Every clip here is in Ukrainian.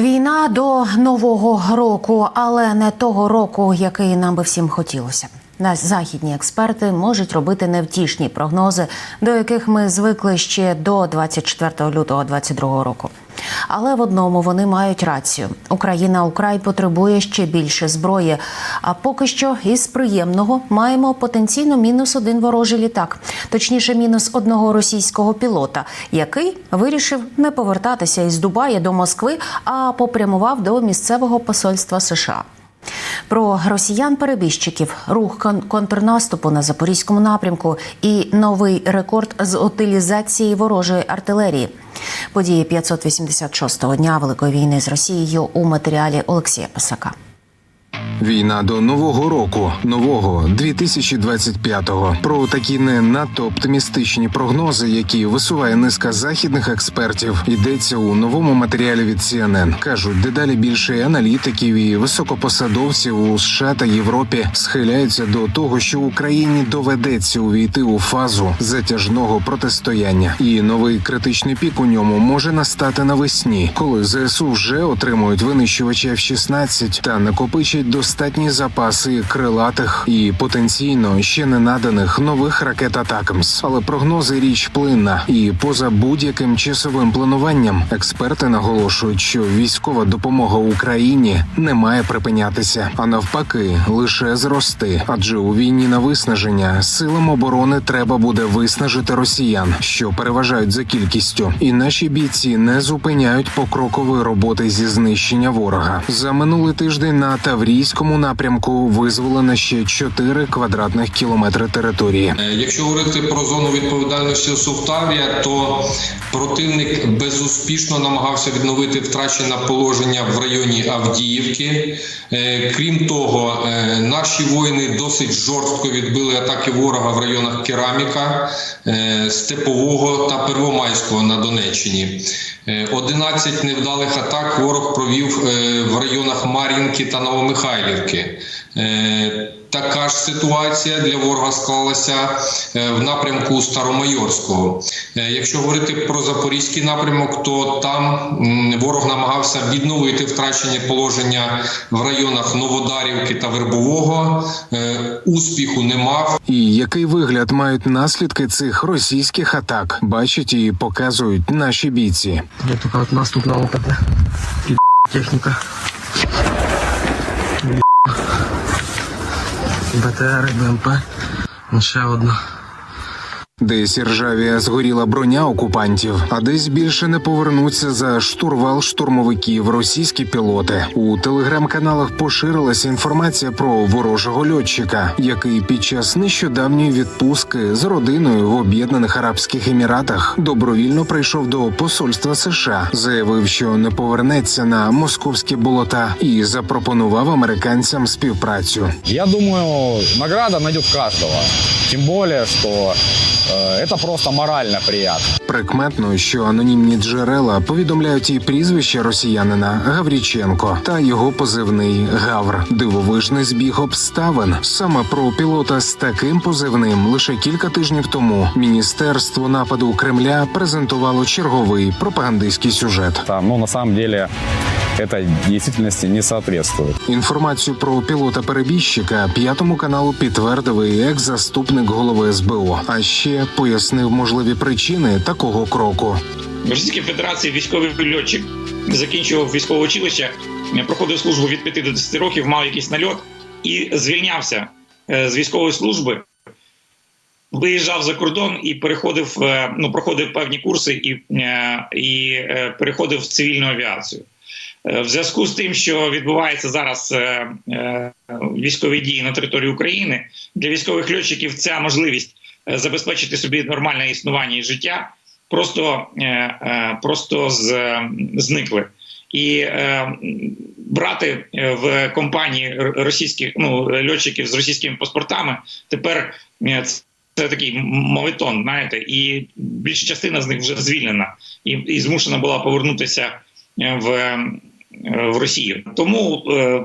Війна до нового року, але не того року, який нам би всім хотілося. Нас західні експерти можуть робити невтішні прогнози, до яких ми звикли ще до 24 лютого 2022 року. Але в одному вони мають рацію: Україна украй потребує ще більше зброї. А поки що із приємного маємо потенційно мінус один ворожий літак, точніше, мінус одного російського пілота, який вирішив не повертатися із Дубая до Москви, а попрямував до місцевого посольства США. Про росіян-перебіжчиків, рух контрнаступу на запорізькому напрямку і новий рекорд з утилізації ворожої артилерії. Події 586-го дня Великої війни з Росією у матеріалі Олексія Писака. Війна до нового року, нового 2025-го. Про такі не надто оптимістичні прогнози, які висуває низка західних експертів, йдеться у новому матеріалі від CNN. кажуть, дедалі більше аналітиків і високопосадовців у США та Європі схиляються до того, що Україні доведеться увійти у фазу затяжного протистояння, і новий критичний пік у ньому може настати навесні, коли ЗСУ вже отримують винищувачі F-16 та накопичать достатні запаси крилатих і потенційно ще не наданих нових ракет Атакамс. Але прогнози річ плинна, і поза будь-яким часовим плануванням експерти наголошують, що військова допомога Україні не має припинятися, а навпаки, лише зрости. Адже у війні на виснаження силам оборони треба буде виснажити росіян, що переважають за кількістю, і наші бійці не зупиняють покрокової роботи зі знищення ворога. За минулий тиждень на Таврійському напрямку визволено ще 4 квадратних кілометри території. Е, Якщо говорити про зону відповідальності Сувтав'я, то противник безуспішно намагався відновити втрачене положення в районі Авдіївки. Е, Крім того, е, наші воїни досить жорстко відбили атаки ворога в районах Кераміка, Степового та Первомайського на Донеччині. Е, 11 невдалих атак ворог провів в районах Мар'їнки та Новомихайлівки. Е, Така ж ситуація для ворога склалася е, в напрямку Старомайорського. Е, Якщо говорити про запорізький напрямок, то там ворог намагався відновити втрачені положення в районах Новодарівки та Вербового. Успіху не мав. І який вигляд мають наслідки цих російських атак, бачать і показують наші бійці. Я только от наступного. Пи*** техника. Бля. БТР, БМП. Ще одна. Десь ржавія згоріла броня окупантів, а десь більше не повернуться за штурвал штурмовиків російські пілоти. У телеграм-каналах поширилася інформація про ворожого льотчика, який під час нещодавньої відпустки з родиною в Об'єднаних Арабських Еміратах добровільно прийшов до посольства США, заявив, що не повернеться на московські болота, і запропонував американцям співпрацю. Я думаю, награда найдет каждого. Тем более, что э, это просто морально приятно. Прикметно, що анонімні джерела повідомляють і прізвище росіянина Гавріченко та його позивний Гавр. Дивовижний збіг обставин. Саме про пілота з таким позивним лише кілька тижнів тому міністерство нападу Кремля презентувало черговий пропагандистський сюжет. Там, ну, на самом деле, это действительности не соответствует. Інформацію про пілота перебіжчика п'ятому каналу підтвердив і екс-заступник голови СБУ. А ще пояснив можливі причини такого кроку. В Російській Федерації військовий льотчик закінчував військове училище, проходив службу від 5 до 10 років, мав якийсь нальот і звільнявся е, з військової служби, виїжджав за кордон і переходив, е, ну проходив певні курси і, е, і е, переходив в цивільну авіацію. Е, В зв'язку з тим, що відбувається зараз е, е, військові дії на території України, для військових льотчиків ця можливість забезпечити собі нормальне існування і життя просто, просто зникли. І брати в компанії російських ну, льотчиків з російськими паспортами тепер це такий мовитон, знаєте, і більша частина з них вже звільнена і, і змушена була повернутися в, в Росію. Тому е,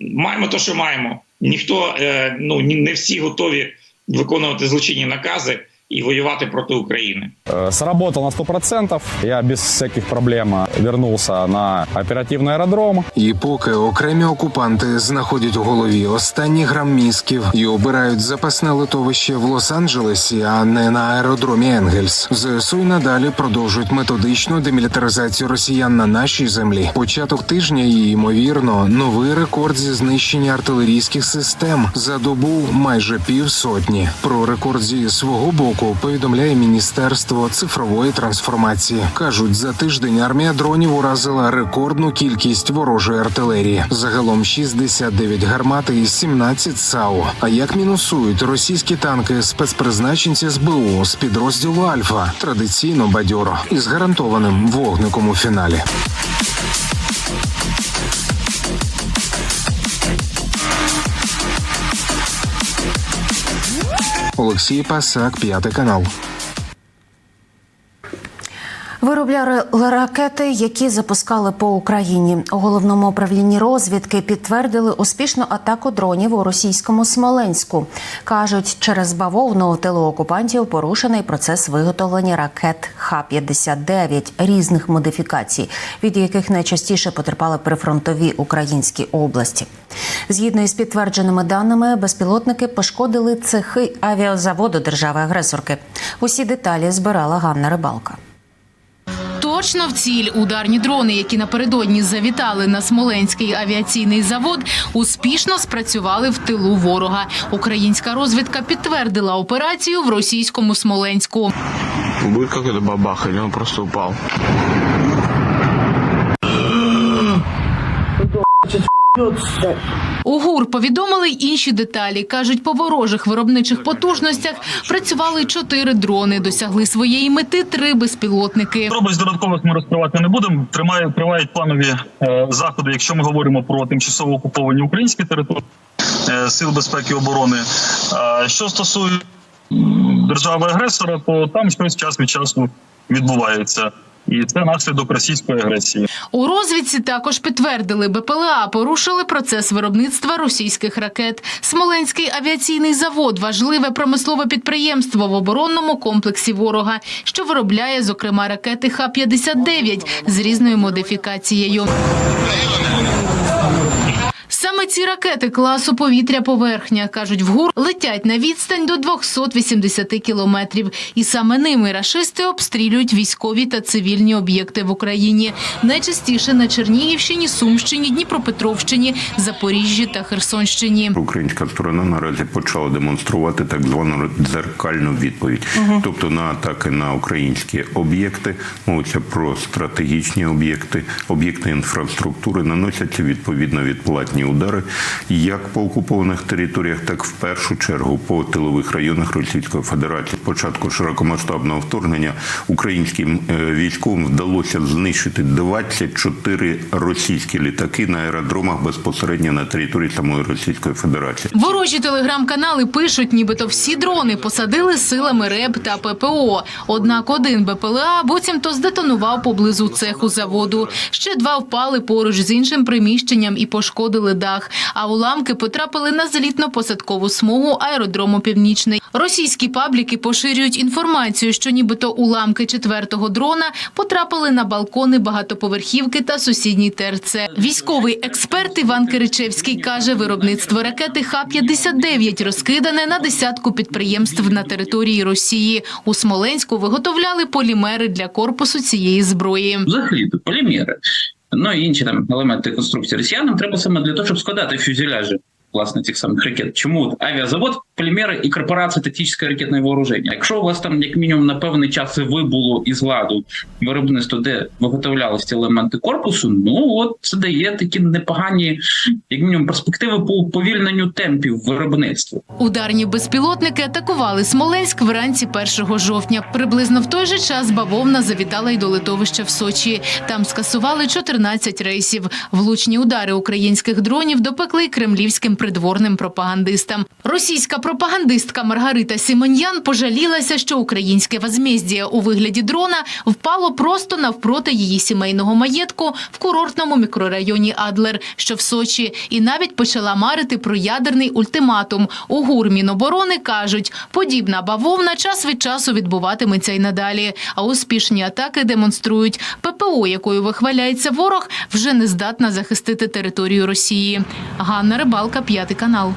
маємо те, що маємо. Ніхто е, ну не всі готові виконувати злочинні накази, і воювати проти України. Э, Сработал на 100%. Я без всяких проблем э, вернулся на оперативный аэродром. І поки окремі окупанти знаходять у голові останні грам мізків і обирають запасне литовище в Лос-Анджелесі, а не на аеродромі Енгельс, ЗСУ й надалі продовжують методичну демілітаризацію росіян на нашій землі. Початок тижня і ймовірно новий рекорд зі знищення артилерійських систем за добу майже півсотні. Про рекорд зі свого боку повідомляє міністерство цифрової трансформації. кажуть, за тиждень армія дронів уразила рекордну кількість ворожої артилерії. Загалом 69 гармат і 17 САУ. А як мінусують російські танки спецпризначенці СБУ з підрозділу Альфа традиційно бадьоро із гарантованим вогником у фіналі. Олексій Пасак, п'ятий канал. Виробляли ракети, які запускали по Україні. У головному управлінні розвідки підтвердили успішну атаку дронів у російському Смоленську. кажуть, через бавовну у тилу окупантів порушений процес виготовлення ракет Х-59 різних модифікацій, від яких найчастіше потерпали прифронтові українські області. Згідно із підтвердженими даними, безпілотники пошкодили цехи авіазаводу держави-агресорки. Усі деталі збирала Ганна Рибалка. Точно в ціль ударні дрони, які напередодні завітали на Смоленський авіаційний завод, успішно спрацювали в тилу ворога. Українська розвідка підтвердила операцію в російському Смоленську. Будет какой-то бабах, или просто упал? У ГУР повідомили інші деталі. кажуть, по ворожих виробничих потужностях працювали чотири дрони. Досягли своєї мети три безпілотники. Подробиць додаткових ми розкривати не будемо. Тримає тривають планові е, заходи. Якщо ми говоримо про тимчасово окуповані українські території е, сил безпеки і оборони. А що стосується держави агресора, то там щось час від часу відбувається, і це наслідок російської агресії. У розвідці також підтвердили, БПЛА порушили процес виробництва російських ракет. Смоленський авіаційний завод важливе промислове підприємство в оборонному комплексі ворога, що виробляє, зокрема, ракети Х-59 з різною модифікацією. Саме ці ракети класу повітря-поверхня, кажуть в ГУР, летять на відстань до 280 кілометрів. І саме ними рашисти обстрілюють військові та цивільні об'єкти в Україні. Найчастіше на Чернігівщині, Сумщині, Дніпропетровщині, Запоріжжі та Херсонщині. Українська сторона наразі почала демонструвати так звану дзеркальну відповідь, тобто на атаки на українські об'єкти, мовиться про стратегічні об'єкти, об'єкти інфраструктури, наносяться відповідно відплатні удари як по окупованих територіях, так в першу чергу по тилових районах Російської Федерації. Початку широкомасштабного вторгнення українським е, військовим вдалося знищити 24 російські літаки на аеродромах безпосередньо на території самої Російської Федерації. Ворожі телеграм-канали пишуть, нібито всі дрони посадили силами РЕБ та ППО. Однак один БПЛА буцімто здетонував поблизу цеху заводу. Ще два впали поруч з іншим приміщенням і пошкодили дах. А уламки потрапили на злітно-посадкову смугу аеродрому Північний. Російські пабліки поширюють інформацію, що нібито уламки четвертого дрона потрапили на балкони багатоповерхівки та сусідній ТРЦ. Військовий експерт Іван Киричевський каже, виробництво ракети Х-59 розкидане на десятку підприємств на території Росії. У Смоленську виготовляли полімери для корпусу цієї зброї. взагалі то полімери, ну і інші там елементи конструкції. Росіянам треба саме для того, щоб складати фюзеляжі власне цих самих ракет. Чому авіазавод, полімери і корпорація тактичне ракетне вооруження? Якщо у вас там як мінімум на певний час вибуло із ладу виробництво, де виготовлялися ці елементи корпусу, ну от це дає такі непогані, як мінімум, перспективи по уповільненню темпів виробництва. Ударні безпілотники атакували Смоленськ вранці 1 жовтня. Приблизно в той же час бавовна завітала й до литовища в Сочі. Там скасували 14 рейсів. Влучні удари українських дронів допекли й кремлівським придворним пропагандистам. Російська пропагандистка Маргарита Симоньян пожалілася, що українське возмездія у вигляді дрона впало просто навпроти її сімейного маєтку в курортному мікрорайоні Адлер, що в Сочі, і навіть почала марити про ядерний ультиматум. У ГУР Міноборони кажуть, подібна бавовна час від часу відбуватиметься й надалі. А успішні атаки демонструють ППО, якою вихваляється ворог, вже не здатна захистити територію Росії. Ганна Рибалка, п'ятий канал.